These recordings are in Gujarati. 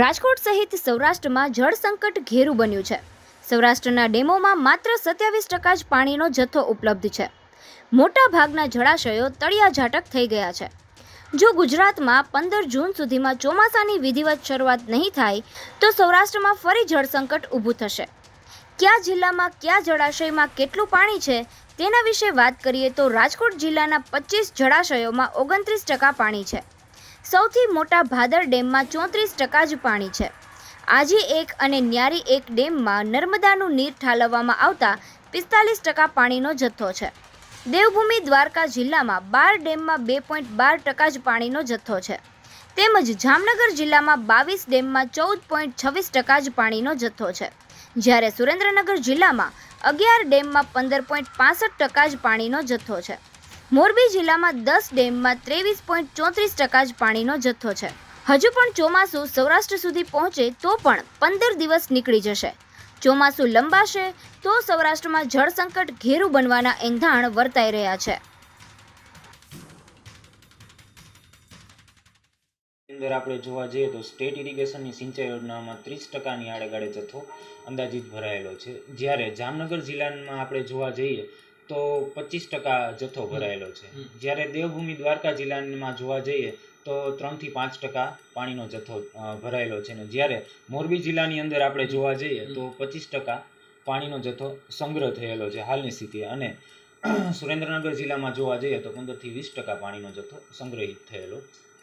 રાજકોટ સહિત સૌરાષ્ટ્રમાં જળ સંકટ ઘેરું બન્યું છે. સૌરાષ્ટ્રના ડેમોમાં માત્ર સત્યાવીસ ટકા જ પાણીનો જથ્થો ઉપલબ્ધ છે. મોટા ભાગના જળાશયો તળિયા ઝાટક થઈ ગયા છે. જો ગુજરાતમાં પંદર જૂન સુધીમાં ચોમાસાની વિધિવત શરૂઆત નહીં થાય, તો સૌરાષ્ટ્રમાં ફરી જળ સંકટ ઊભું થશે. કયા જિલ્લામાં કયા જળાશયમાં કેટલું પાણી છે, તેના વિશે વાત કરીએ તો રાજકોટ જિલ્લાના પચીસ જળાશયોમાં ઓગણત્રીસ ટકા પાણી છે. સૌથી મોટા ભાદર ડેમમાં ચોત્રીસ ટકા જ પાણી છે. આજે એક અને ન્યારી એક ડેમમાં નર્મદાનું નીર ઠાલવવામાં આવતા પિસ્તાલીસ ટકા પાણીનો જથ્થો છે. દેવભૂમિ દ્વારકા જિલ્લામાં બાર ડેમમાં બે પોઈન્ટ બાર ટકા જ પાણીનો જથ્થો છે. તેમજ જામનગર જિલ્લામાં બાવીસ ડેમમાં ચૌદ પોઈન્ટ છવ્વીસ ટકા જ પાણીનો જથ્થો છે. જ્યારે સુરેન્દ્રનગર જિલ્લામાં અગિયાર ડેમમાં પંદર પોઈન્ટ પાસઠ ટકા જ પાણીનો જથ્થો છે. મોરબી જિલ્લામાં દસ ડેમમાં ત્રેવીસ પોઈન્ટ ચોત્રીસ ટકા જ પાણીનો જથ્થો છે. હજુ પણ ચોમાસું સૌરાષ્ટ્ર સુધી પહોંચે તો પણ પંદર દિવસ નીકળી જશે. ચોમાસું લંબાશે તો સૌરાષ્ટ્રમાં જળસંકટ ઘેરું બનવાના એંધાણ વર્તાઈ રહ્યા છે. અંદર આપણે જોવા જઈએ તો સ્ટેટ ઇરિગેશનની સિંચાઈ યોજનામાં ત્રીસ ટકાની આડેગાડે જથ્થો અંદાજિત ભરાયેલો છે. જ્યારે જામનગર જિલ્લામાં આપણે જોવા જઈએ તો પચીસ ટકા જથ્થો ભરાયેલો છે. જ્યારે દેવભૂમિ દ્વારકા જિલ્લામાં જોવા જઈએ તો ત્રણથી પાંચ ટકા પાણીનો જથ્થો ભરાયેલો છે. ને જ્યારે મોરબી જિલ્લાની અંદર આપણે જોવા જઈએ તો પચીસ ટકા પાણીનો જથ્થો સંગ્રહ થયેલો છે હાલની સ્થિતિએ અને સુરેન્દ્રનગર જિલ્લામાં જોવા જઈએ તો પંદરથી વીસ ટકા પાણીનો જથ્થો સંગ્રહિત થયેલો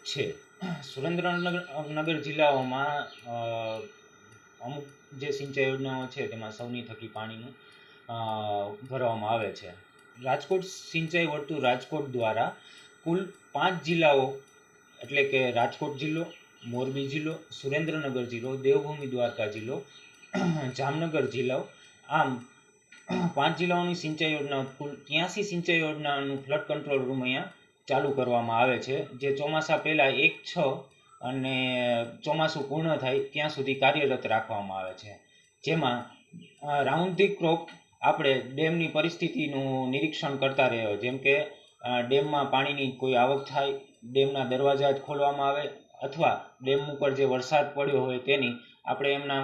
છે. સુરેન્દ્રનગર નગર જિલ્લાઓમાં અમુક જે સિંચાઈ યોજનાઓ છે તેમાં સૌની થકી પાણીનું ભરવામાં આવે છે. રાજકોટ, સિંચાઈ વળતું રાજકોટ દ્વારા કુલ પાંચ જિલ્લાઓ, એટલે કે રાજકોટ જિલ્લો, મોરબી જિલ્લો, સુરેન્દ્રનગર જિલ્લો, દેવભૂમિ દ્વારકા જિલ્લો, જામનગર જિલ્લો, આમ પાંચ જિલ્લાઓની સિંચાઈ યોજના, કુલ ત્યાંસી સિંચાઈ યોજનાનું ફ્લડ કંટ્રોલ રૂમ અહીંયા ચાલુ કરવામાં આવે છે. જે ચોમાસા પહેલાં એક, છ અને ચોમાસું પૂર્ણ થાય ત્યાં સુધી કાર્યરત રાખવામાં આવે છે. જેમાં રાઉન્ડ ધી ક્લોક આપણે ડેમની પરિસ્થિતિનું નિરીક્ષણ કરતા રહ્યો. જેમ કે ડેમમાં પાણીની કોઈ આવક થાય, ડેમના દરવાજા જ ખોલવામાં આવે, અથવા ડેમ ઉપર જે વરસાદ પડ્યો હોય તેની આપણે એમના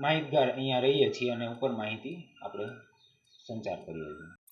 માહિતગાર અહીંયા રહીએ છીએ અને ઉપર માહિતી આપણે સંચાર કરીએ છીએ.